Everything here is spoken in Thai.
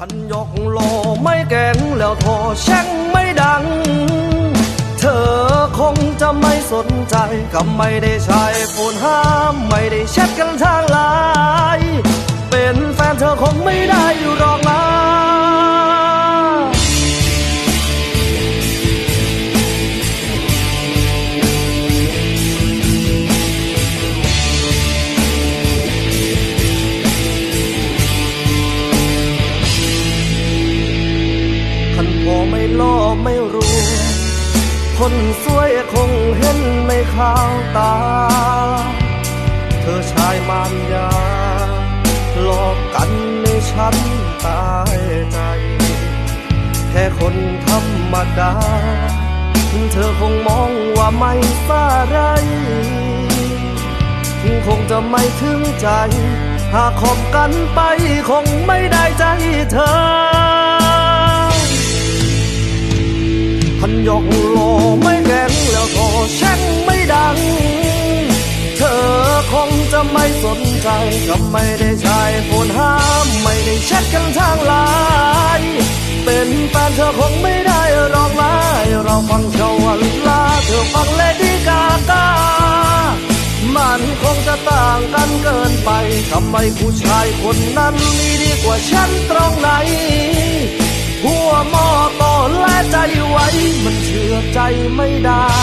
คันยกโลไม่แกงแล้วโทรแช่งไม่ดัง เธอคงจะไม่สนใจก็ไม่ได้ใช้ ไม่ล่อไม่รู้ คนสวยคงเห็นไม่ข้าวตา เธอชายมารยาหลอกกันในฉันตายใจ แค่คนธรรมดา เธอคงมองว่าไม่สาไรคงจะไม่ถึงใจ หากคบกันไปคงไม่ได้ใจเธอ ยกโลไม่แข็งแล้วโทรแช่งไม่ดัง เธอคงจะไม่สนใจก็ไม่ได้ใช้โฟนห้ามไม่ได้แชทกันทางไลน์เป็นแฟนเธอคงไม่ได้รองไลน์เราฟังชาวลาเธอฟังเลดี้กากามันคงจะต่างกันเกินไปทำไมผู้ชายคนนั้นมีดีกว่าฉันตรงไหน ใจไม่ได้